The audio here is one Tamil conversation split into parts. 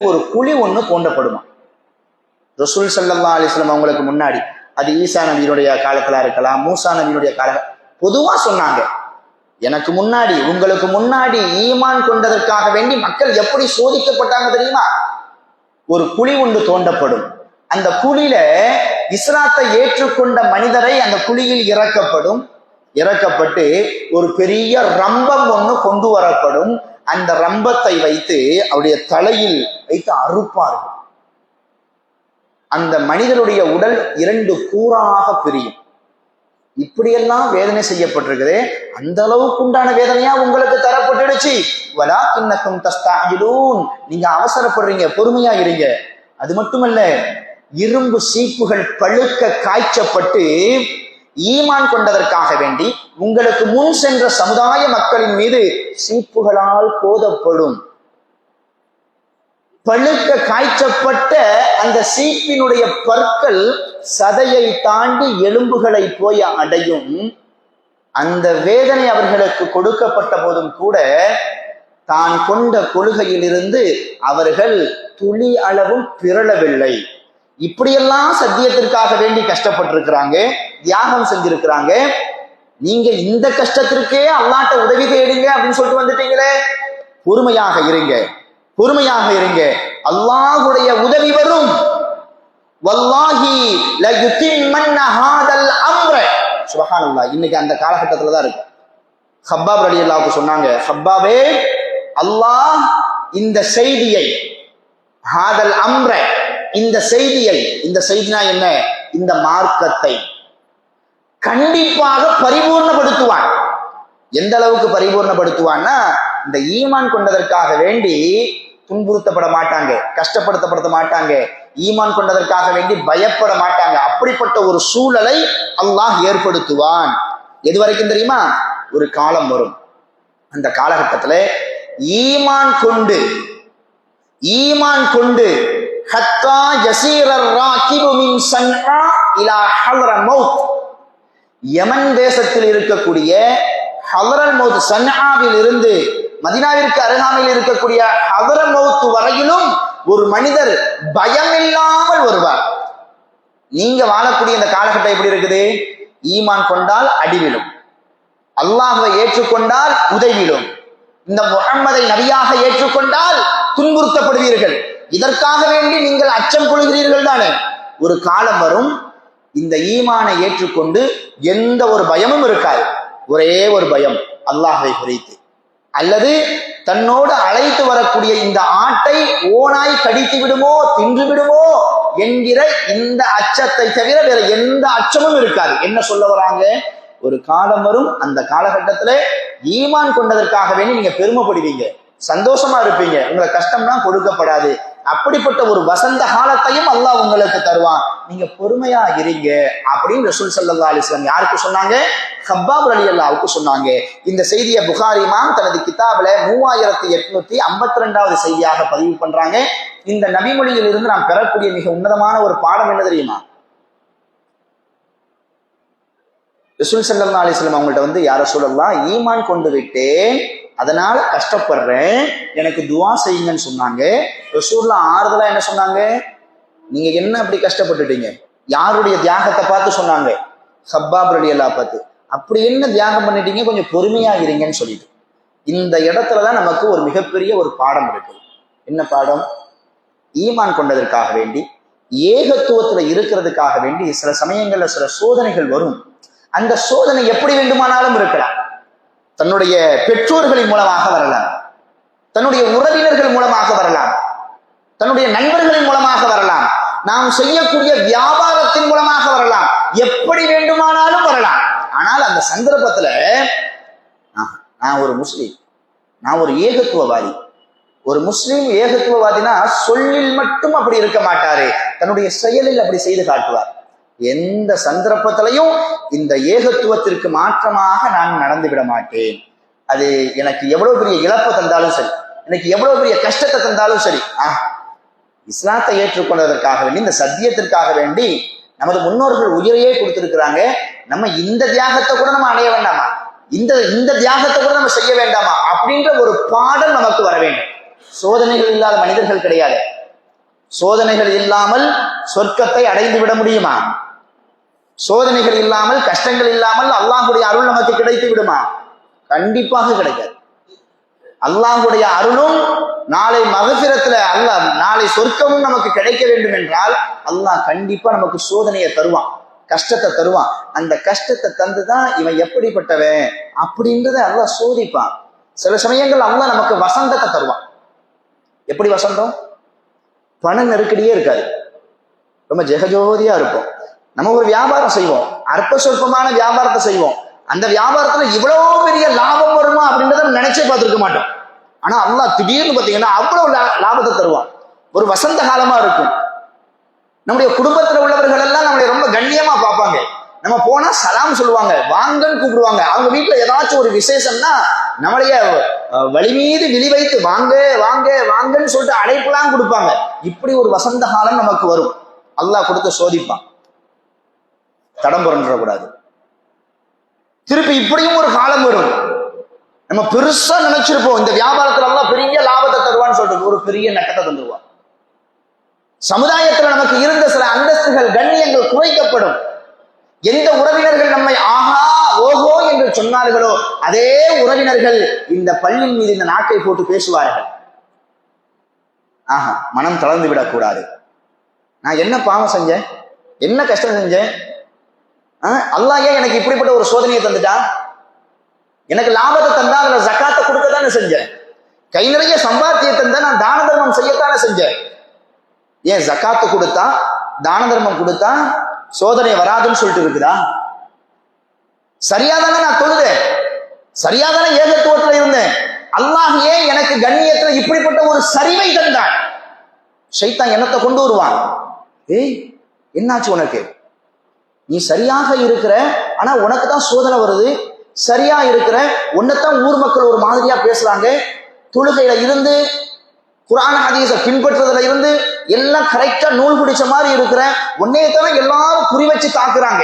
ஒரு குழி ஒன்று தோண்டப்படுமா ரசூல் சல்லா அலிஸ்லாம் அவங்களுக்கு முன்னாடி அது ஈசா நபியினுடைய காலத்தில் இருக்கலாம் மூசா நபியினுடைய கால பொதுவாக சொன்னாங்க எனக்கு முன்னாடி உங்களுக்கு முன்னாடி ஈமான் கொண்டதற்காக வேண்டி மக்கள் எப்படி சோதிக்கப்பட்டாங்க தெரியுமா? ஒரு குழி ஒன்று தோண்டப்படும். அந்த குழியில இஸ்லாத்தை ஏற்றுக்கொண்ட மனிதரை அந்த குழியில் இறக்கப்படும். இறக்கப்பட்டு ஒரு பெரிய ரம்பம் ஒன்று கொண்டு வரப்படும். அந்த ரம்பத்தை வைத்து அவருடைய தலையில் வைத்து அறுப்பார்கள். அந்த மனிதனுடைய உடல் இரண்டு கூறாக பிரியும். இப்படியெல்லாம் வேதனை செய்யப்பட்டிருக்குது. அந்த அளவுக்கு உண்டான வேதனையா உங்களுக்கு தரப்பட்டுடுச்சு. வலா கிண்ணக்கும் தஸ்தாயிலூன் நீங்க அவசரப்படுறீங்க பொறுமையா இருங்க. அது மட்டுமல்ல இரும்பு சீப்புகள் பழுக்க காய்ச்சப்பட்டு ஈமான் கொண்டதற்காக வேண்டி உங்களுக்கு முன் சென்ற சமுதாய மக்களின் மீது சீப்புகளால் போதப்படும் பழுக்க காய்ச்சப்பட்ட அந்த சீப்பினுடைய பற்கள் சதையை தாண்டி எலும்புகளை போய் அடையும். அந்த வேதனை அவர்களுக்கு கொடுக்கப்பட்ட போதும் கூட தான் கொண்ட கொள்கையிலிருந்து அவர்கள் துளி அளவும் பிறளவில்லை. இப்படியெல்லாம் சத்தியத்திற்காக வேண்டி கஷ்டப்பட்டிருக்கிறாங்க. தியாகம் செஞ்சிருக்கிறாங்க. நீங்க இந்த கஷ்டத்திற்கே அல்லாட்ட உதவி தேடுங்க அப்படின்னு சொல்லிட்டு வந்துட்டீங்களே. பொறுமையாக இருங்க. பொறுமையாக இருங்க. அல்லாஹுடைய உதவி வரும். வல்லாஹி லயுத்திம்மன்ன ஹாதல் இன்னைக்கு அந்த காலகட்டத்துல தான் இருக்கு. ஹப்பாப் அல்லாவுக்கு சொன்னாங்க ஹப்பாவே அல்லாஹ் இந்த செய்தியை ஹாதல் அம்ர இந்த செய்தியை இந்த செய்தினா என்ன? இந்த மார்க்கத்தை கண்டிப்பாக பரிபூர்ணப்படுத்துவான். எந்த அளவுக்கு பரிபூர்ணப்படுத்துவான்னா இந்த ஈமான் கொண்டதற்காக வேண்டி துன்புறுத்தப்பட மாட்டாங்க கஷ்டப்படுத்தப்பட மாட்டாங்க. ஈமான் கொண்டதற்காக வேண்டி பயப்பட மாட்டாங்க. அப்படிப்பட்ட ஒரு சூழலை அல்லாஹ் ஏற்படுத்துவான். எது வரைக்கும் தெரியுமா? ஒரு காலம் வரும். அந்த காலகட்டத்தில் ஈமான் கொண்டு ஈமான் கொண்டு ஹத்தா யசீரர் ராகிபு மின் சன்ஆ இலா ஹல்ர மௌத். யமன் தேசத்தில் இருக்கக்கூடிய ஹலரல் மௌத் சன்ஆவில் இருந்து மதினாவிற்கு அருகாமையில் இருக்கக்கூடிய ஹலரல் மௌத் வரையிலும் ஒரு மனிதர் பயமில்லாமல் வருவார். நீங்க வாழக்கூடிய இந்த காலகட்டம் எப்படி இருக்குது? ஈமான் கொண்டால் அடிவிலும் அல்லாஹை ஏற்றுக்கொண்டால் உதவிலும் இந்த முகம்மதை நபியாக ஏற்றுக்கொண்டால் துன்புறுத்தப்படுவீர்கள். இதற்காக வேண்டி நீங்கள் அச்சம் கொள்கிறீர்கள் தானே? ஒரு காலம் வரும் இந்த ஈமானை ஏற்றுக்கொண்டு எந்த ஒரு பயமும் இருக்காது. ஒரே ஒரு பயம் அல்லாஹை குறித்து. அல்லது தன்னோடு அழைத்து வரக்கூடிய இந்த ஆட்டை ஓனாய் கடித்து விடுமோ தின்று விடுமோ என்கிற இந்த அச்சத்தை தவிர வேற எந்த அச்சமும் இருக்காது. என்ன சொல்ல வராங்க? ஒரு காலம் வரும் அந்த காலகட்டத்துல ஈமான் கொண்டதற்காக வேண்டி நீங்க பெருமைப்படுவீங்க. சந்தோஷமா இருப்பீங்க. உங்களை கஷ்டம்லாம் கொடுக்கப்படாது. அப்படிப்பட்ட ஒரு வசந்த காலத்தையும் அல்லாஹ் உங்களுக்கு தருவான். நீங்க பொறுமையா இருங்க அப்படின்னு ரசூல் சல்லா அலிஸ்லாம் யாருக்கு சொன்னாங்க? ஹப்பாப் அலி அல்லாவுக்கு சொன்னாங்க. இந்த செய்தியை புகாரிமான் தனது கிதாபில் மூவாயிரத்தி எட்நூத்தி ஐம்பத்தி ரெண்டாவது செய்தியாக பதிவு பண்றாங்க. இந்த நபிமொழியில் இருந்து நாம் பெறக்கூடிய மிக உன்னதமான ஒரு பாடம் என்ன தெரியுமா? ரசூல் சல்லா அலிஸ்லாம் அவங்கள்ட்ட வந்து யார சொல்லலாம் ஈமான் கொண்டு விட்டேன் அதனால கஷ்டப்படுறேன். எனக்கு துவா செய்யுங்கன்னு சொன்னாங்க. ரசூல்லா ஆறுதலா என்ன சொன்னாங்க? நீங்க என்ன அப்படி கஷ்டப்பட்டுட்டீங்க? யாருடைய தியாகத்தை பார்த்து சொன்னாங்க? ஹப்பாப் ரடி அல்லா பார்த்து. அப்படி என்ன தியாகம் பண்ணிட்டீங்க? கொஞ்சம் பொறுமையா இருங்கன்னு சொல்லிட்டு. இந்த இடத்துல தான் நமக்கு ஒரு மிகப்பெரிய ஒரு பாடம் இருக்கு என்ன பாடம்? ஈமான் கொண்டதற்காக வேண்டி ஏகத்துவத்துல இருக்கிறதுக்காக வேண்டி சில சமயங்கள்ல சில சோதனைகள் வரும். அந்த சோதனை எப்படி வேண்டுமானாலும் இருக்கலாம். தன்னுடைய பெற்றோர்களின் மூலமாக வரலாம். தன்னுடைய உறவினர்கள் மூலமாக வரலாம். தன்னுடைய நண்பர்களின் மூலமாக வரலாம். நாம் செய்யக்கூடிய வியாபாரத்தின் மூலமாக வரலாம். எப்படி வேண்டுமானாலும் வரலாம். ஆனால் அந்த சந்தர்ப்பத்துல நான் ஒரு முஸ்லீம். நான் ஒரு ஏகத்துவவாதி. ஒரு முஸ்லீம் ஏகத்துவவாதினா சொல்லில் மட்டும் அப்படி இருக்க மாட்டாரு. தன்னுடைய செயலில் அப்படி செய்து காட்டுவார். எந்த சந்தர்ப்பத்திலையும் இந்த ஏகத்துவத்திற்கு மாற்றமாக நான் நடந்து விட மாட்டேன். அது எனக்கு எவ்வளவு பெரிய இழப்பை தந்தாலும் சரி எனக்கு எவ்வளவு பெரிய கஷ்டத்தை தந்தாலும் சரி ஆ இஸ்லாத்தை ஏற்றுக்கொண்டதற்காக வேண்டி இந்த சத்தியத்திற்காக வேண்டி நமது முன்னோர்கள் உயிரையே கொடுத்திருக்கிறாங்க. நம்ம இந்த தியாகத்தை கூட நம்ம அடைய வேண்டாமா? இந்த இந்த தியாகத்தை கூட நம்ம செய்ய வேண்டாமா? அப்படின்ற ஒரு பாடம் நமக்கு வர வேண்டும். சோதனைகள் இல்லாத மனிதர்கள் கிடையாது. சோதனைகள் இல்லாமல் சொர்க்கத்தை அடைந்து விட முடியுமா? சோதனைகள் இல்லாமல் கஷ்டங்கள் இல்லாமல் அல்லாஹுடைய அருள் நமக்கு கிடைத்து விடுமா? கண்டிப்பாக கிடைக்காது. அல்லாஹுடைய அருளும் நாளை மகசிரத்துல அல்ல நாளை சொர்க்கமும் நமக்கு கிடைக்க வேண்டும் என்றால் அல்லாஹ் கண்டிப்பா நமக்கு சோதனையை தருவான் கஷ்டத்தை தருவான். அந்த கஷ்டத்தை தந்துதான் இவன் எப்படிப்பட்டவன் அப்படின்றத அல்லாஹ் சோதிப்பான். சில சமயங்கள் அல்லாஹ் நமக்கு வசந்தத்தை தருவான். எப்படி வசந்தம்? பண நெருக்கடியே இருக்காது. ரொம்ப ஜெகஜோதியா இருப்போம். நம்ம ஒரு வியாபாரம் செய்வோம். அற்ப சொற்பமான வியாபாரத்தை செய்வோம். அந்த வியாபாரத்துல இவ்வளவு பெரிய லாபம் வருமா அப்படின்றத நினைச்சே பார்த்துருக்க மாட்டோம். ஆனா அல்லாஹ் திடீர்னு பாத்தீங்கன்னா அவ்வளவு லாபத்தை தருவான். ஒரு வசந்த காலமா இருக்கும். நம்முடைய குடும்பத்துல உள்ளவர்கள் எல்லாம் நம்மளை ரொம்ப கண்ணியமா பார்ப்பாங்க. நம்ம போனா சலாம் சொல்லுவாங்க வாங்கன்னு கூப்பிடுவாங்க. அவங்க வீட்டுல ஏதாச்சும் ஒரு விசேஷம்னா நம்மளைய வழிமீது வழி மீது விழி வைத்து வாங்க வாங்க வாங்கன்னு சொல்லிட்டு அழைப்புலாம் கொடுப்பாங்க. இப்படி ஒரு வசந்த காலம் நமக்கு வரும். அல்லாஹ் கொடுத்து சோதிப்பான். தடம் புரண்டுடக்கூடாது திருப்பி இப்படியும் ஒரு காலம் வரும். நம்ம பெருசா நினைச்சிருப்போம் இந்த வியாபாரத்துல எல்லாம் பெரிய லாபத்தை தருவான்னு சொல்லிட்டு ஒரு பெரிய நட்டத்தை தந்துருவான். சமுதாயத்துல நமக்கு இருந்த சில அந்தஸ்துகள் கண்ணியங்கள் குறைக்கப்படும். எந்த உறவினர்கள் நம்மை ஆஹா ஓஹோ என்று சொன்னார்களோ அதே உறவினர்கள் இந்த பள்ளியின் மீது இந்த நாக்கை போட்டு பேசுவார்கள். ஆஹா மனம் தளர்ந்து விடக்கூடாது. நான் என்ன பாவம் செஞ்சேன்? என்ன கஷ்டம் செஞ்சேன்? அல்லாஹ் ஏன் எனக்கு இப்படிப்பட்ட ஒரு சோதனையை தந்துட்டான் எனக்கு லாபத்தை தந்தா அதுல ஜக்காத்தை கொடுக்க தானே செஞ்சேன். கை நிறைய சம்பாத்தியை தந்தா நான் தான தர்மம் செய்யத்தானே செஞ்சேன். ஏன் ஜக்காத்து கொடுத்தா தான தர்மம் கொடுத்தா சோதனை வராதுன்னு சொல்லிட்டு இருக்குதா? சரியா தானே நான் தொழுதேன். சரியா தானே ஏகத்துவத்துல இருந்தேன். அல்லாஹ் ஏன் எனக்கு கண்ணியத்துல இப்படிப்பட்ட ஒரு சரிவை தந்தான் சைத்தான் என்னத்தை கொண்டு வருவான்? ஏய் என்னாச்சு உனக்கு? நீ சரியாக இருக்கிற ஆனா உனக்கு தான் சோதனை வருது. சரியா இருக்கிற உன்னைத்தான் ஊர் மக்கள் ஒரு மாதிரியா பேசுறாங்க. தொழுகையில இருந்து குரான ஹதீஸ பின்பற்றுறதுல இருந்து எல்லாம் கரெக்டா நூல் பிடிச்ச மாதிரி இருக்கிற உன்னையத்தானே எல்லாரும் குறி வச்சு தாக்குறாங்க.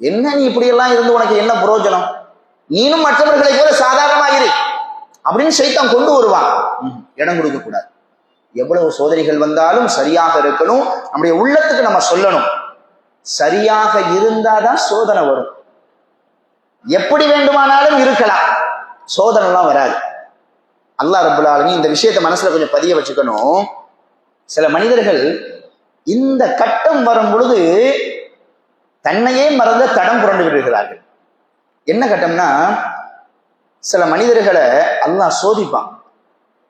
என்ன நீ இப்படி எல்லாம் இருந்து உனக்கு என்ன பிரயோஜனம் நீனும் மற்றவர்களை போல சாதாரணமா இரு. அப்படின்னு சைத்தான் கொண்டு வருவான். இடம் கொடுக்க கூடாது. எவ்வளவு சோதனைகள் வந்தாலும் சரியாக இருக்கணும். நம்முடைய உள்ளத்துக்கு நம்ம சொல்லணும். சரியாக இருந்தாதான் சோதனை வரும். எப்படி வேண்டுமானாலும் இருக்கலாம். சோதனைலாம் வராது. அல்லா ரபுல் இந்த விஷயத்தை மனசுல கொஞ்சம் பதிய வச்சுக்கணும். சில மனிதர்கள் இந்த கட்டம் வரும் பொழுது தன்னையே மறந்து தடம் புரண்டு விடுகிறார்கள். என்ன கட்டம்னா சில மனிதர்களை அல்லாஹ் சோதிப்பான்.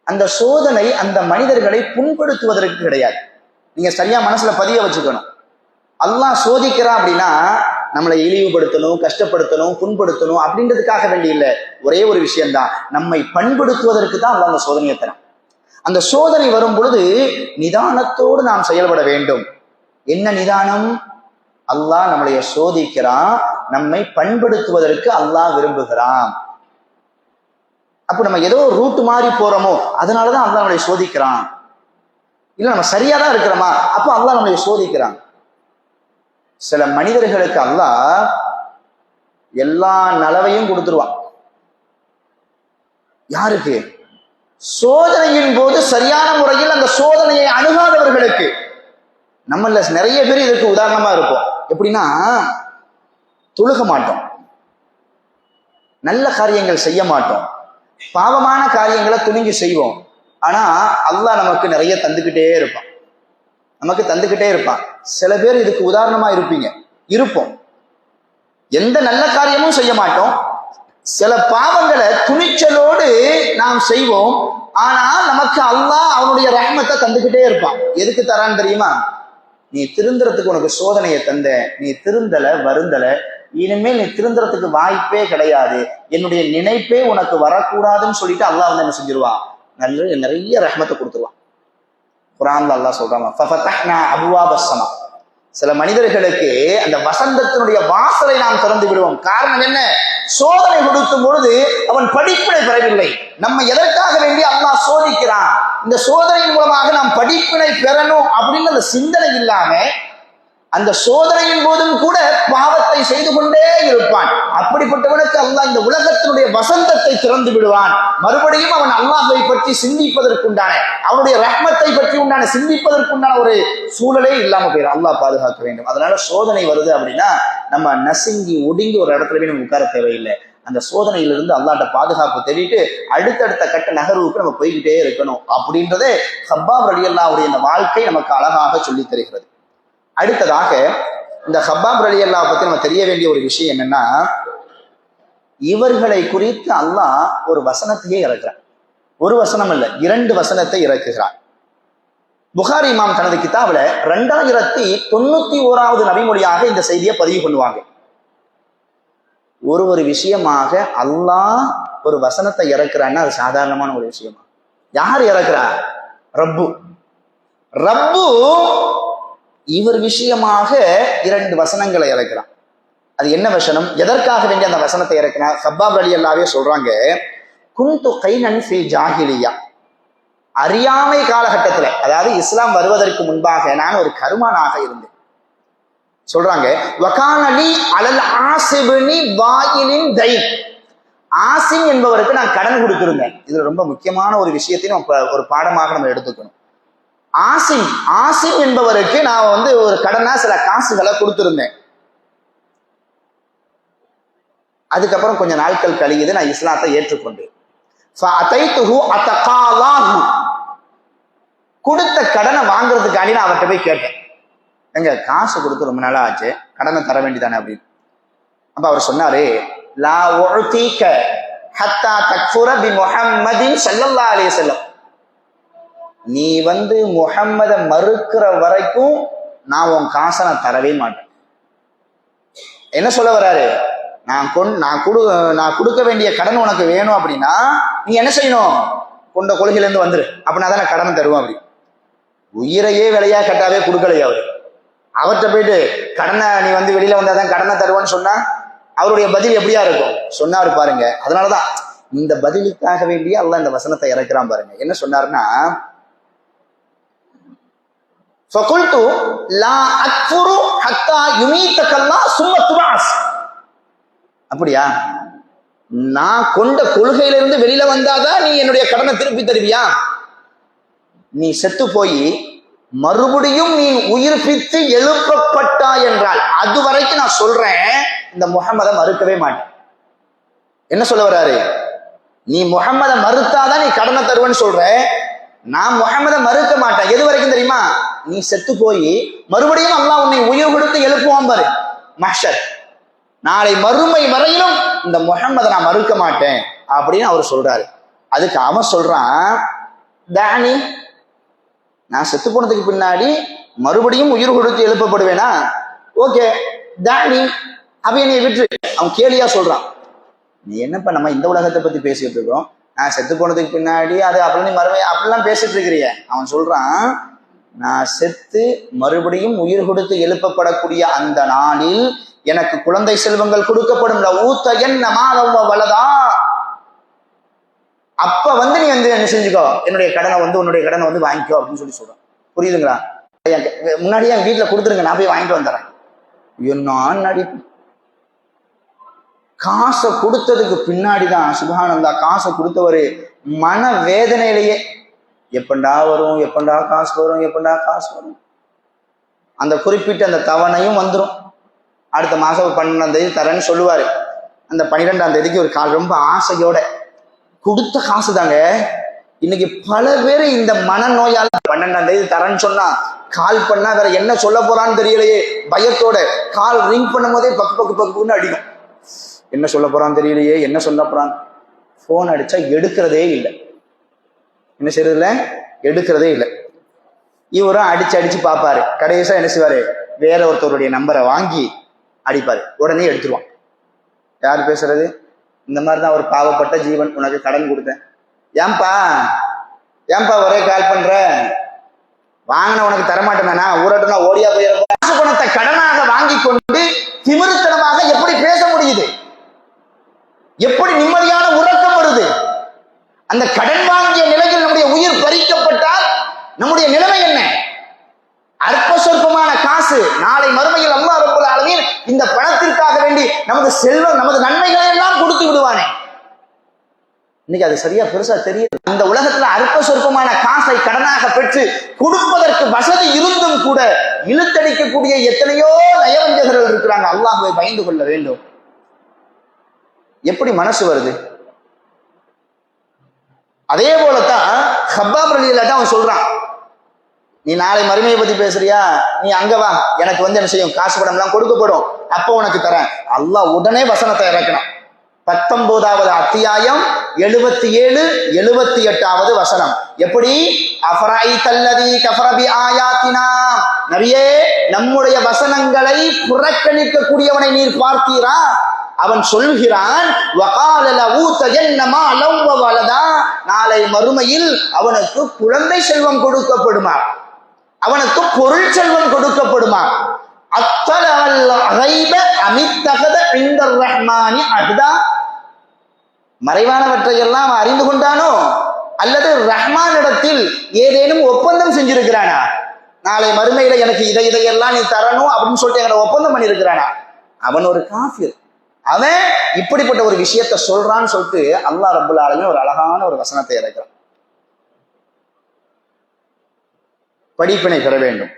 அந்த சோதனை அந்த மனிதர்களை புண்படுத்துவதற்கு கிடையாது. நீங்க சரியா மனசுல பதிய வச்சுக்கணும். அல்லாஹ் சோதிக்கிறான் அப்படின்னா நம்மளை இழிவுபடுத்தணும் கஷ்டப்படுத்தணும் புண்படுத்தணும் அப்படின்றதுக்காக வேண்டி இல்லை. ஒரே ஒரு விஷயம்தான். நம்மை பண்படுத்துவதற்கு தான் அல்லாஹ் அந்த சோதனையை தரும் அந்த சோதனை வரும் பொழுது நிதானத்தோடு நாம் செயல்பட வேண்டும். என்ன நிதானம்? அல்லாஹ் நம்மளைய சோதிக்கிறான் நம்மை பண்படுத்துவதற்கு அல்லாஹ் விரும்புகிறான். அப்ப நம்ம ஏதோ ரூட் மாதிரி போறோமோ அதனாலதான் அல்லாஹ் நம்மளை சோதிக்கிறான். இல்ல நம்ம சரியா தான் இருக்கிறோமா? அப்போ அல்லாஹ் நம்மளை சோதிக்கிறான். சில மனிதர்களுக்கு அல்லாஹ் எல்லா நலவையும் கொடுத்துருவான். யாருக்கு? சோதனையின் போது சரியான முறையில் அந்த சோதனையை அணுகாதவர்களுக்கு. நம்மள நிறைய பேர் இதுக்கு உதாரணமா இருப்போம் எப்படின்னா தொழுக மாட்டோம். நல்ல காரியங்கள் செய்ய மாட்டோம். பாவமான காரியங்களை துணிஞ்சு செய்வோம். ஆனா அல்லாஹ் நமக்கு நிறைய தந்துக்கிட்டே இருப்பான். நமக்கு தந்துக்கிட்டே இருப்பான். சில பேர் இதுக்கு உதாரணமா இருப்பீங்க. இருப்போம். எந்த நல்ல காரியமும் செய்ய மாட்டோம். சில பாவங்களை துணிச்சலோடு நாம் செய்வோம். ஆனால் நமக்கு அல்லாஹ் அவனுடைய ரஹ்மத்தை தந்துக்கிட்டே இருப்பான். எதுக்கு தரான்னு தெரியுமா? நீ திருந்துறதுக்கு உனக்கு சோதனையை தந்த. நீ திருந்தல வருந்தல. இனிமேல் நீ திருந்துறதுக்கு வாய்ப்பே கிடையாது. என்னுடைய நினைப்பே உனக்கு வரக்கூடாதுன்னு சொல்லிட்டு அல்லாஹ் வந்து என்ன செஞ்சிருவான்? நல்ல நிறைய ரஹ்மத்தை கொடுத்துருவான். குரான்ல அல்லா சொல்றாங்க "ஃபஃபதஹ்னா அபுவாப சில மனிதர்களுக்கு அந்த வசந்தத்தினுடைய வாசலை நாம் திறந்து விடுவோம். காரணம் என்ன? சோதனை கொடுக்கும் பொழுது அவன் படிப்பினை பெறவில்லை. நம்ம எதற்காக வேண்டி அல்லாஹ் சோதிக்கிறான்? இந்த சோதனையின் மூலமாக நாம் படிப்பினை பெறணும் அப்படின்னு அந்த சிந்தனை இல்லாம அந்த சோதனையின் போதும் கூட பாவத்தை செய்து கொண்டே இருப்பான். அப்படிப்பட்டவனுக்கு அல்லாஹ் இந்த உலகத்தினுடைய வசந்தத்தை திறந்து விடுவான். மறுபடியும் அவன் அல்லாஹை பற்றி சிந்திப்பதற்குண்டான அவனுடைய ரஹ்மத்தை பற்றி உண்டான சிந்திப்பதற்குண்டான ஒரு சூழலே இல்லாம போயிடும் அல்லாஹ் பாதுகாக்க வேண்டும். அதனால சோதனை வருது அப்படின்னா நம்ம நசுங்கி ஒடுங்கி ஒரு இடத்துல போய் நம்ம உட்கார தேவையில்லை. அந்த சோதனையிலிருந்து அல்லாட்ட பாதுகாப்பு தேடிட்டு அடுத்தடுத்த கட்ட நகர்வுக்கு நம்ம போய்கிட்டே இருக்கணும். அப்படின்றதே ஹப்பாப் அவருடைய இந்த வாழ்க்கை நமக்கு அழகாக சொல்லித் தருகிறது. அடுத்ததாக இந்த ஹப்பாப் ரலியல்லா பத்தி நம்ம தெரிய வேண்டிய ஒரு விஷயம் என்னன்னா இவர்களை குறித்து அல்லாஹ் ஒரு வசனத்தையே இறக்குறான். ஒரு வசனம் இல்ல இரண்டு வசனத்தை இறக்குகிறான். புகாரி இமாம் தனது கிதாபில் ரெண்டாயிரத்தி தொண்ணூத்தி ஓராவது நபிமொழியாக இந்த செய்தியை பதிவு பண்ணுவாங்க. ஒரு ஒரு விஷயமாக அல்லாஹ் ஒரு வசனத்தை இறக்குறான்னா அது சாதாரணமான ஒரு விஷயமா? யார் இறக்குறா? ரப்பு. ரப்பு இவர் விஷயமாக இரண்டு வசனங்களை இறக்குறான். அது என்ன வசனம்? எதற்காக வேண்டிய அந்த வசனத்தை இறக்குனா சப்பாப் அலி அல்லாவே சொல்றாங்க குந்து கைனன் ஃபி ஜாகிலியா அறியாமை காலகட்டத்துல அதாவது இஸ்லாம் வருவதற்கு முன்பாக நான் ஒரு கருமானாக இருந்தேன். சொல்றாங்க வகானலி அலல் ஆசிபினி வாயிலின் தை ஆசிம் என்பவருக்கு நான் கடன் கொடுத்திருந்தேன். இதுல ரொம்ப முக்கியமான ஒரு விஷயத்தையும் நம்ம ஒரு பாடமாக நம்ம எடுத்துக்கணும். ஆசிம் ஆசிம் என்பவருக்கு நான் வந்து ஒரு கடனா சில காசுகளை கொடுத்திருந்தேன். அதுக்கப்புறம் கொஞ்சம் நாட்கள் கழியுது நான் இஸ்லாத்தை ஏற்றுக்கொண்டேன் கொடுத்த கடனை வாங்குறதுக்காண்டி நான் அவர்கிட்ட போய் கேட்டேன். எங்க காசு கொடுத்து ரொம்ப நாளா ஆச்சு கடனை தர வேண்டியதானே அப்படின்னு. அப்ப அவர் சொன்னாரு லா உஅதீக ஹத்தா தக்ஃபுர பி முஹம்மதின் ஸல்லல்லாஹு அலைஹி வஸல்லம். நீ வந்து முகம்மதை மறுக்கிற வரைக்கும் நான் உன் காசை நான் தரவே மாட்டேன். என்ன சொல்ல வராரு? நான் கொண் நான் கொடு நான் கொடுக்க வேண்டிய கடன் உனக்கு வேணும் அப்படின்னா நீ என்ன செய்யணும்? கொண்ட கொள்கையிலேருந்து வந்துரு. அப்படின்னா தான் நான் கடனை தருவேன் அப்படி. உயிரையே விலையா கட்டாவே கொடுக்கலையா அவர்? அவர்கிட்ட போயிட்டு கடனை நீ வந்து வெளியில வந்தாதான் கடனை தருவான்னு சொன்னா அவருடைய பதில் எப்படியா இருக்கும்? சொன்னாரு பாருங்க. அதனாலதான் இந்த பதிலுக்காக வேண்டிய அல்ல இந்த வசனத்தை இறக்குறான் பாருங்க. என்ன சொன்னாருன்னா فقلت لا أكفر حتى يميتك الله ثم تبعث அப்படியா நான் கொண்ட கொள்கையிலிருந்து வெளியில வந்தாதான் நீ என்னுடைய கடனை திருப்பி தருவியா நீ செத்து போய் மறுபடியும் நீ உயிர்ப்பித்து எழுப்பப்பட்டாய் என்றால் அது வரைக்கும் நான் சொல்றேன் இந்த முகமதை மறுக்கவே மாட்டேன் என்ன சொல்ல வர்றாரு நீ முகமதை மறுத்தாதான் நீ கடனை தருவேன்னு சொல்ற நான் முகமதை மறுக்க மாட்டேன் எது வரைக்கும் தெரியுமா நீ செத்து போய் மறுபடியும் அல்லா உன்னை உயிர் கொடுத்து எழுப்புவான் பாரு. மஹ்ஷர். நாளை மறுமை வரையிலும் இந்த முகம்மதை நான் மறுக்க மாட்டேன் அப்படின்னு அவர் சொல்றாரு. அதுக்கு அவன் சொல்றான் தானி நான் செத்து போனதுக்கு பின்னாடி மறுபடியும் உயிர் கொடுத்து எழுப்பப்படுவேனா? ஓகே தானி அவ என்னை விட்டு அவன் கேலியா சொல்றான். நீ என்னப்பா நம்ம இந்த உலகத்தை பத்தி பேசிட்டு இருக்கோம்? நான் செத்து போனதுக்கு பின்னாடி அது அப்படி நீ மறுபடியும் அப்படிலாம் பேசிட்டு இருக்கிறிய. அவன் சொல்றான் நான் செத்து மறுபடியும் உயிர் கொடுத்து எழுப்பப்படக்கூடிய அந்த நாளில் எனக்கு குழந்தை செல்வங்கள் கொடுக்கப்படும். ஊத்த என்ன மாதவ வலதா. அப்ப வந்து நீ வந்து என்ன செஞ்சுக்கோ? என்னுடைய கடனை வந்து உன்னுடைய கடனை வந்து வாங்கிக்கோ அப்படின்னு சொல்லி சொல்றேன். புரியுதுங்களா? முன்னாடியே என் வீட்டுல கொடுத்துருங்க நான் போய் வாங்கிட்டு வந்துடுறேன். என்ன நடிப்பு காசை கொடுத்ததுக்கு பின்னாடி தான் காசை கொடுத்தவரு மன வேதனையிலேயே எப்பண்டா வரும் எப்பண்டா காசு வரும் எப்பண்டா காசு வரும்? அந்த குறிப்பிட்ட அந்த தவணையும் வந்துடும் அடுத்த மாதம் பன்னெண்டாம் தேதி தரேன்னு சொல்லுவார். அந்த பன்னிரெண்டாம் தேதிக்கு ஒரு கால் ரொம்ப ஆசையோட கொடுத்த காசு தாங்க இன்னைக்கு பல பேர் இந்த மனநோயால் பன்னெண்டாம் தேதி தரேன்னு சொன்னா கால் பண்ணா வேற என்ன சொல்ல போறான்னு தெரியலையே. பயத்தோட கால் ரிங் பண்ணும் போதே பக்கு பக்கு பக்குன்னு அடிக்கும். என்ன சொல்ல போறான்னு தெரியலையே என்ன சொல்ல போறான் ஃபோன் அடிச்சா எடுக்கிறதே இல்லை. என்ன செய்யறதுல எடுக்கிறதே இல்லை. இவரும் அடிச்சு அடிச்சு பார்ப்பாரு. கடைசியாக என்ன செய்வாரு? வேற ஒருத்தருடைய நம்பரை வாங்கி அடிப்பாரு. உடனே எடுத்துருவான். யார் பேசுறது? இந்த மாதிரி தான் ஒரு பாவப்பட்ட ஜீவன் உனக்கு கடன் கொடுத்தேன். ஏன்பா? ஏன்பா ஒரே கால் பண்ற? வாங்கின உனக்கு தரமாட்டேனா ஊரட்டுனா ஓடியா போயிட காசு பணத்தை கடனாக வாங்கி கொண்டு திமிருத்தனமாக எப்படி பேச முடியுது? எப்படி நிம்மதியான உறக்கம் வருது? அந்த கடன் வாங்கிய நிலையில் நம்முடைய உயிர் பறிக்கப்பட்டால் நம்முடைய நிலைமை என்ன? அற்ப சொற்பமான காசு நாளை மறுமையில் அல்லாஹ் ரப்பல் அளவில் இந்த பணத்திற்காக வேண்டி நமது செல்வம் நமது நன்மைகளை எல்லாம் கொடுத்து விடுவானே. இன்னைக்கு அது சரியா பெருசா தெரியுது. அந்த உலகத்துல அற்ப சொற்பமான காசை கடனாக பெற்று கொடுப்பதற்கு வசதி இருந்தும் கூட இழுத்தடிக்கக்கூடிய எத்தனையோ நயவஞ்சகர்கள் இருக்கிறாங்க. அல்லாஹுவை பயந்து கொள்ள வேண்டும். எப்படி மனசு வருது? அதே போலத்தான் ஹப்பாப் ரலியில தான் அவன் சொல்றான். நீ நாளை மறுமையை பத்தி பேசுறியா? நீ அங்க வா. எனக்கு வந்து என்ன செய்யும்? காசு படம் எல்லாம் கொடுக்கப்படும். அப்போ உனக்கு தரேன். அல்லாஹ் உடனே வசனத்தை இறக்கணும். பத்தொன்பதாவது அத்தியாயம் எழுபத்தி ஏழு எழுபத்தி எட்டாவது வசனம். எப்படி? அஃபராய் தல்லதி கஃபரபி ஆயாத்தினா நபியே நம்முடைய வசனங்களை புறக்கணிக்கக்கூடியவனை நீர் பார்த்தீரா அவன் சொல்கிறான் நாளை மறுமையில் அவனுக்கு குழந்தை செல்வம் கொடுக்கப்படுமா? அவனுக்கு பொருள் செல்வம் கொடுக்கப்படுமா? மறைவானவற்றையெல்லாம் அமித்தகத ரஹ்மானி அவன் அறிந்து கொண்டானோ? அல்லது ரஹ்மானிடத்தில் ஏதேனும் ஒப்பந்தம் செஞ்சிருக்கிறானா? நாளை மறுமையில எனக்கு இதை இதையெல்லாம் நீ தரணும் அப்படின்னு சொல்லிட்டு எங்களை ஒப்பந்தம் பண்ணியிருக்கிறானா? அவன் ஒரு காஃபிர். அவன் இப்படிப்பட்ட ஒரு விஷயத்த சொல்றான்னு சொல்லிட்டு அல்லாஹ் ரபுல் ஆலமின் ஒரு அழகான ஒரு வசனத்தை இறக்கிறான். படிப்பினை பெற வேண்டும்.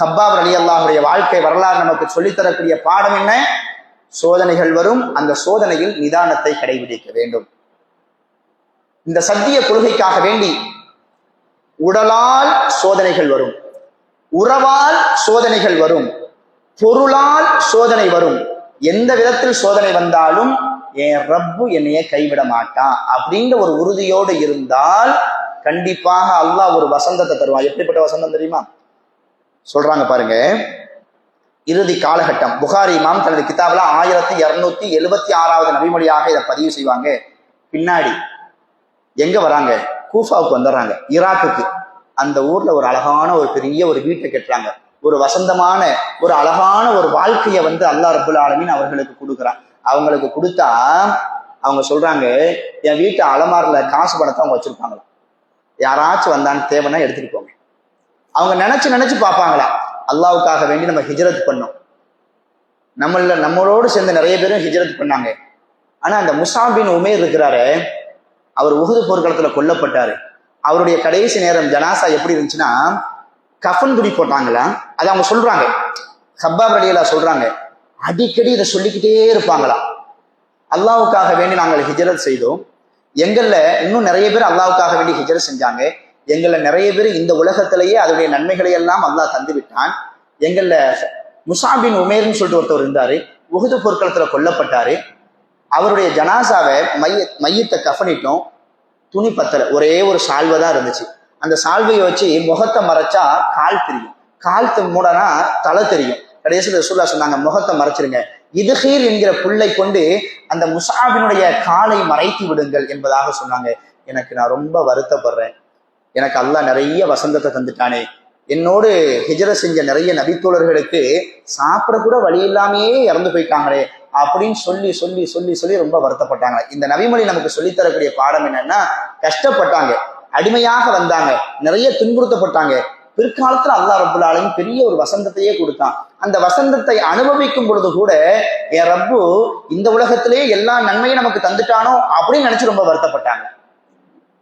ஹப்பாப் அலி அல்லாஹுடைய வாழ்க்கை வரலாறு நமக்கு சொல்லித்தரக்கூடிய பாடம் என்ன? சோதனைகள் வரும். அந்த சோதனையில் நிதானத்தை கடைபிடிக்க வேண்டும். இந்த சத்திய கொள்கைக்காக வேண்டி உடலால் சோதனைகள் வரும். உறவால் சோதனைகள் வரும். பொருளால் சோதனை வரும். எந்த விதத்தில் சோதனை வந்தாலும் என் ரப்பு என்னைய கைவிட மாட்டான்? அப்படின்ற ஒரு உறுதியோடு இருந்தால் கண்டிப்பாக அல்லாஹ் ஒரு வசந்தத்தை தருவான். எப்படிப்பட்ட வசந்தம் தெரியுமா? சொல்றாங்க பாருங்க. இறுதி காலகட்டம். புகாரி இமாம் தனது கிதாபில் ஆயிரத்தி இருநூத்தி எழுபத்தி ஆறாவது நபிமொழியாக இதை பதிவு செய்வாங்க. பின்னாடி எங்க வராங்க? கூஃபாவுக்கு வந்துடுறாங்க. ஈராக்குக்கு. அந்த ஊர்ல ஒரு அழகான ஒரு பெரிய ஒரு வீட்டை கட்டுறாங்க. ஒரு வசந்தமான ஒரு அழகான ஒரு வாழ்க்கையை வந்து அல்லா ரபுல் ஆலமின் அவர்களுக்கு கொடுக்குறான். அவங்களுக்கு கொடுத்தா அவங்க சொல்றாங்க என் வீட்டு அலமாரில காசு பணத்தை அவங்க வச்சிருப்பாங்களா? யாராச்சும் வந்தான்னு தேவைன்னா எடுத்துகிட்டு போங்க. அவங்க நினச்சி நினச்சி பார்ப்பாங்களா? அல்லாவுக்காக வேண்டி நம்ம ஹிஜரத் பண்ணோம். நம்மள நம்மளோடு சேர்ந்து நிறைய பேரும் ஹிஜ்ரத் பண்ணாங்க. ஆனால் அந்த முசாபின் உமேர் இருக்கிறாரு அவர் உகுது போர்க்களத்தில் கொல்லப்பட்டாரு. அவருடைய கடைசி நேரம் ஜனாசா எப்படி இருந்துச்சுன்னா கஃன் துணி போட்டாங்களா? அதை அவங்க சொல்கிறாங்க ஹப்பாப் அலியலா சொல்றாங்க. அடிக்கடி இதை சொல்லிக்கிட்டே இருப்பாங்களா? அல்லாவுக்காக வேண்டி நாங்கள் ஹிஜரத் செய்தோம். எங்கள்ல இன்னும் நிறைய பேர் அல்லாவுக்காக வேண்டி ஹிஜர் செஞ்சாங்க. எங்கள்ல நிறைய பேர் இந்த உலகத்திலேயே அதனுடைய நன்மைகளை எல்லாம் அல்லாஹ் தந்து விட்டான். எங்கள்ல முசாபின் உமேர்னு சொல்லிட்டு ஒருத்தர் இருந்தாரு. உகுது பொருட்களத்துல கொல்லப்பட்டாரு. அவருடைய ஜனாசாவை மைய மையத்தை கஃனிட்டோம் துணி பத்தல ஒரே ஒரு சால்வை தான் இருந்துச்சு. அந்த சால்வையை வச்சு முகத்தை மறைச்சா கால் தெரியும். கால் மூடனா தலை தெரியும். கடைசியில் ரசூல்லா சொன்னாங்க முகத்தை மறைச்சிருங்க. இதுகீர் என்கிற புல்லை கொண்டு அந்த முசாபினுடைய காலை மறைத்து விடுங்கள் என்பதாக சொன்னாங்க. எனக்கு நான் ரொம்ப வருத்தப்படுறேன். எனக்கு அல்லாஹ் நிறைய வசந்தத்தை தந்துட்டானே. என்னோடு ஹிஜர செஞ்ச நிறைய நபித்தோழர்களுக்கு சாப்பிட கூட வழி இல்லாமையே இறந்து போயிட்டாங்களே அப்படின்னு சொல்லி சொல்லி சொல்லி சொல்லி ரொம்ப வருத்தப்பட்டாங்க. இந்த நபிமொழி நமக்கு சொல்லித்தரக்கூடிய பாடம் என்னன்னா கஷ்டப்பட்டாங்க அடிமையாக வந்தாங்க நிறைய துன்புறுத்தப்பட்டாங்க. பிற்காலத்துல அல்லாஹ் ரபுல் ஆலமின் பெரிய ஒரு வசந்தத்தையே கொடுத்தான். அந்த வசந்தத்தை அனுபவிக்கும் பொழுது கூட என் ரப்பு இந்த உலகத்திலேயே எல்லா நன்மையும் நமக்கு தந்துட்டானோ? அப்படின்னு நினைச்சு ரொம்ப வருத்தப்பட்டாங்க.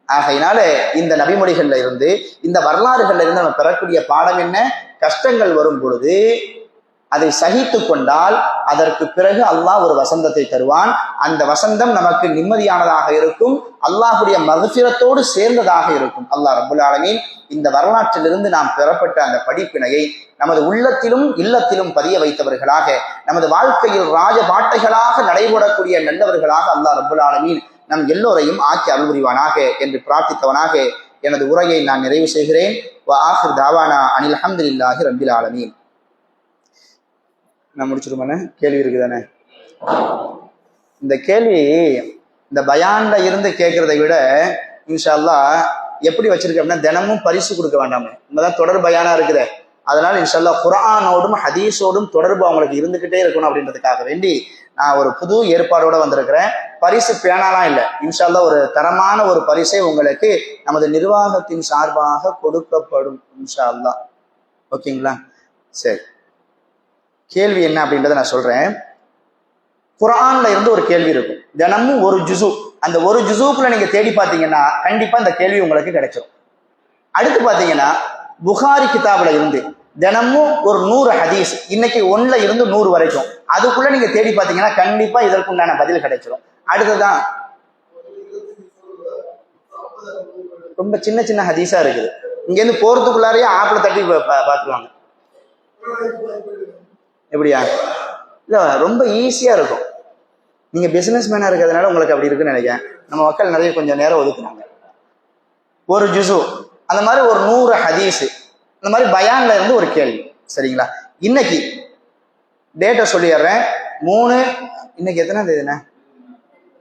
ஆகையினால இந்த நபிமொழிகள்ல இருந்து இந்த வரலாறுகள்ல இருந்து நம்ம பெறக்கூடிய பாடம் என்ன? கஷ்டங்கள் வரும் பொழுது அதை சகித்து கொண்டால் அதற்கு பிறகு அல்லாஹ் ஒரு வசந்தத்தை தருவான். அந்த வசந்தம் நமக்கு நிம்மதியானதாக இருக்கும். அல்லாஹுடைய மகசிரத்தோடு சேர்ந்ததாக இருக்கும். அல்லாஹ் ரபுல் ஆலமீன் இந்த வரலாற்றிலிருந்து நாம் பெறப்பட்ட அந்த படிப்பினையை நமது உள்ளத்திலும் இல்லத்திலும் பதிய வைத்தவர்களாக நமது வாழ்க்கையில் ராஜபாட்டைகளாக நடைபெறக்கூடிய நல்லவர்களாக அல்லாஹ் ரபுல் ஆலமீன் நம் எல்லோரையும் ஆக்கி அருள்புரிவானாக என்று பிரார்த்தித்தவனாக எனது உரையை நான் நிறைவு செய்கிறேன். தாவானா அனில் அஹமதுல்லாஹி ரபில் ஆலமீன். நான் முடிச்சிருமாண்ணே கேள்வி இருக்குதானே இந்த கேள்வி இந்த பயான்ல இருந்து கேட்கறதை விட இன்ஷா எப்படி வச்சிருக்க அப்படின்னா தினமும் பரிசு கொடுக்க வேண்டாமே தான் தொடர் பயானா இருக்குது. அதனால இன்ஷால்லா குரானோடும் ஹதீஸோடும் தொடர்பு அவங்களுக்கு இருந்துகிட்டே இருக்கணும் அப்படின்றதுக்காக வேண்டி நான் ஒரு புது ஏற்பாடோட வந்திருக்கிறேன். பரிசு பேனாலாம் இல்லை. இன்ஷால்லா ஒரு தரமான ஒரு பரிசை உங்களுக்கு நமது நிர்வாகத்தின் சார்பாக கொடுக்கப்படும் இன்ஷா அல்லா ஓகேங்களா? சரி. கேள்வி என்ன அப்படின்றத நான் சொல்றேன். குரான்ல இருந்து ஒரு கேள்வி இருக்கும். தினமும் ஒரு ஜுசு அந்த ஒரு ஜுசுக்குள்ள நீங்க தேடி பார்த்தீங்கன்னா கண்டிப்பா அந்த கேள்வி உங்களுக்கு கிடைச்சிடும் அடுத்து பார்த்தீங்கன்னா புகாரி கிதாபில் இருந்து தினமும் ஒரு நூறு ஹதீஸ் இன்னைக்கு ஒன்ல இருந்து நூறு வரைக்கும். அதுக்குள்ள நீங்க தேடி பார்த்தீங்கன்னா கண்டிப்பா இதற்குண்டான பதில் கிடைச்சிடும் அடுத்ததான் ரொம்ப சின்ன சின்ன ஹதீஸா இருக்குது. இங்கேருந்து போறதுக்குள்ளாரையே ஆப்பிள தட்டி பார்த்துருவாங்க. எப்படியா? இல்லை ரொம்ப ஈஸியாக இருக்கும். நீங்கள் பிஸ்னஸ் மேனாக இருக்கிறதுனால உங்களுக்கு அப்படி இருக்குன்னு நினைக்கிறேன். நம்ம மக்கள் நிறைய கொஞ்சம் நேரம் ஒதுக்குனாங்க. ஒரு ஜுசு அந்த மாதிரி ஒரு நூறு ஹதீஸு அந்த மாதிரி பயான்ல இருந்து ஒரு கேள்வி சரிங்களா? இன்னைக்கு டேட்டை சொல்லிடுறேன். மூணு இன்னைக்கு எத்தனை தேதிண்ணே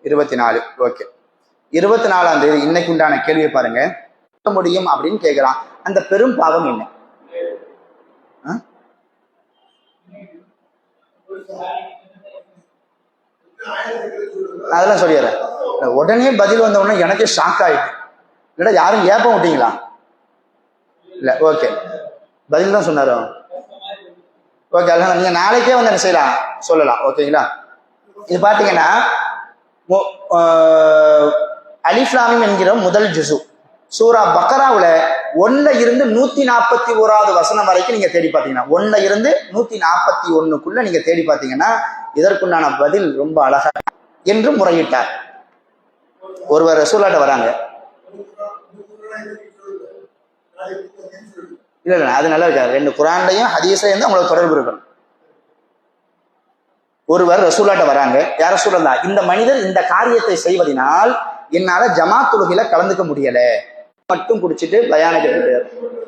இருபத்தி நாலு ஓகே இருபத்தி நாலாம் தேதி இன்னைக்கு உண்டான கேள்வியை பாருங்க. முடியும் அப்படின்னு கேட்குறான் அந்த பெரும் பாவம் என்ன? அதெல்லாம் சொல்லிடுறேன். உடனே பதில் வந்த உடனே எனக்கே ஷாக் ஆயிட்டு இல்லடா யாரும் ஏப்ப விட்டீங்களா இல்லை ஓகே பதில் தான் சொன்னாரோ? ஓகே அல்ல நீங்கள் நாளைக்கே வந்து என்ன செய்யலாம்? சொல்லலாம் ஓகேங்களா இது பார்த்தீங்கன்னா அலிஃப்லாமிம் என்கிற முதல் ஜிசு. சூரா பக்கராவுல ஒன்ல இருந்து நூத்தி நாற்பத்தி ஓராவது வசனம் வரைக்கும் நீங்க தேடி பார்த்தீங்கன்னா ஒன்ல இருந்து நூத்தி நாற்பத்தி ஒண்ணுக்குள்ள நீங்க தேடி பார்த்தீங்கன்னா இதற்குண்டான பதில் ரொம்ப அழகா என்று முறையிட்டார். ஒருவர் ரசூலாட்ட வராங்க. இல்ல இல்ல அது நல்லா இருக்காது. ரெண்டு குரான்லையும் ஹதீஸ்லையும் தான் உங்களுக்கு தொடர்பு இருக்கணும். ஒருவர் ரசூலாட்ட வராங்க. யார் ரசூலல்லா இந்த மனிதர் இந்த காரியத்தை செய்வதனால் என்னால ஜமாத் தொழுகையில கலந்துக்க முடியல. மட்டும் குடிச்சிட்டு பயானத்துக்கு போயிடும்